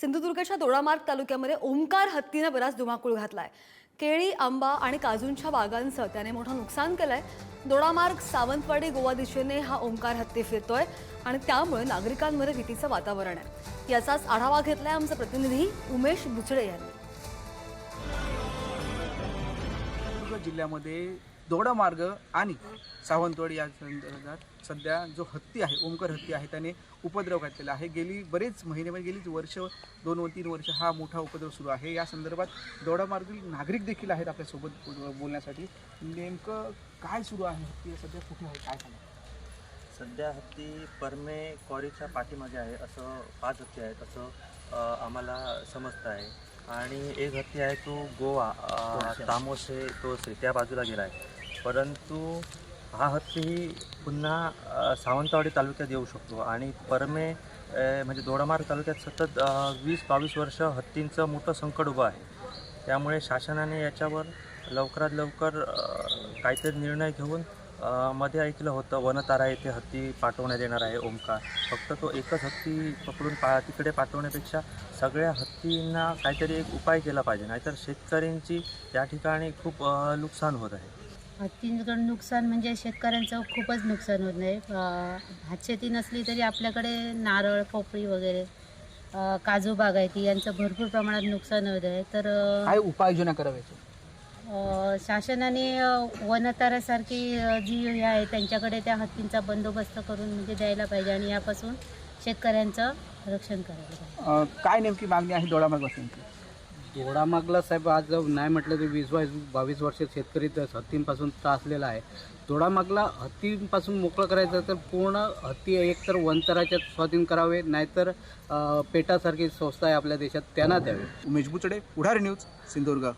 सिंधुदुर्गच्या दोडामार्ग तालुक्यामध्ये ओंकार हत्तीनं बराच धुमाकूळ घातलाय. केळी आंबा आणि काजूंच्या बागांचं त्याने मोठं नुकसान केलंय. दोडामार्ग सावंतवाडी गोवा दिशेने हा ओंकार हत्ती फिरतोय आणि त्यामुळे नागरिकांमध्ये भीतीचं वातावरण आहे. याचाच आढावा घेतलाय आमचा प्रतिनिधी उमेश बुचडे यांनी. जिल्ह्यामध्ये दोडा मार्ग आणि सावंतवाडी या संदर्भात सध्या जो हत्ती आहे ओमकर हत्ती आहे त्याने उपद्रव घातलेला आहे. गेली बरेच महिने म्हणजे गेलीच वर्ष दोन व तीन वर्ष हा मोठा उपद्रव सुरू आहे. या संदर्भात दोडा मार्गील नागरिक देखील आहेत आपल्यासोबत बोल- बोलण्यासाठी. नेमकं काय सुरू आहे? हत्ती सध्या कुठे आहे? काय सांगा सध्या हत्ती परमे क्वारीच्या पाठीमागे आहे असं पाच हत्ती आहेत असं आम्हाला समजतं आहे. आणि एक हत्ती आहे तो गोवा अ, तामोशे तोसे त्या बाजूला गेला आहे. परंतु हा हत्ती पुन्हा सावंतवाडी तालुक्यात येऊ शकतो. आणि परमे म्हणजे दोडामार्ग तालुक्यात सतत वीस बावीस वर्ष हत्तींचं मोठं संकट उभं आहे. त्यामुळे शासनाने याच्यावर लवकरात लवकर काहीतरी निर्णय घेऊन मध्ये ऐकलं होतं वनतारा येथे हत्ती पाठवण्यात येणार आहे ओमकार फक्त तो एकच हत्ती पकडून पा तिकडे पाठवण्यापेक्षा सगळ्या हत्तींना काहीतरी एक उपाय केला पाहिजे. नाहीतर शेतकऱ्यांची या ठिकाणी खूप नुकसान होत आहे. हत्तींकडून नुकसान म्हणजे शेतकऱ्यांचं खूपच नुकसान होत नाही. हातशेती नसली तरी आपल्याकडे नारळ पोपळी वगैरे अ, काजू बागायती यांचं भरपूर प्रमाणात नुकसान होत आहे. तर अ, काय उपाययोजना कराव्याची अ, शासनाने अ, वनतारासारखी अ, जी हे आहे त्यांच्याकडे त्या हत्तींचा बंदोबस्त करून म्हणजे द्यायला पाहिजे आणि यापासून शेतकऱ्यांचं रक्षण करायला पाहिजे. अं, काय नेमकी मागणी आहे दोडा मार्गासाठी दोडामागला साहेब आज नाही म्हटलं तरी वीस बावीस बावीस वर्ष शेतकरी तर हत्तींपासून त्रासलेला आहे. दोडामागला हत्तींपासून मोकळं करायचं तर पूर्ण हत्ती एकतर वनतराच्या स्वाधीन करावे नाहीतर पेटासारखी संस्था आहे आपल्या देशात त्यांना द्यावे. उमेश बुचडे पुढारी न्यूज सिंधुदुर्ग.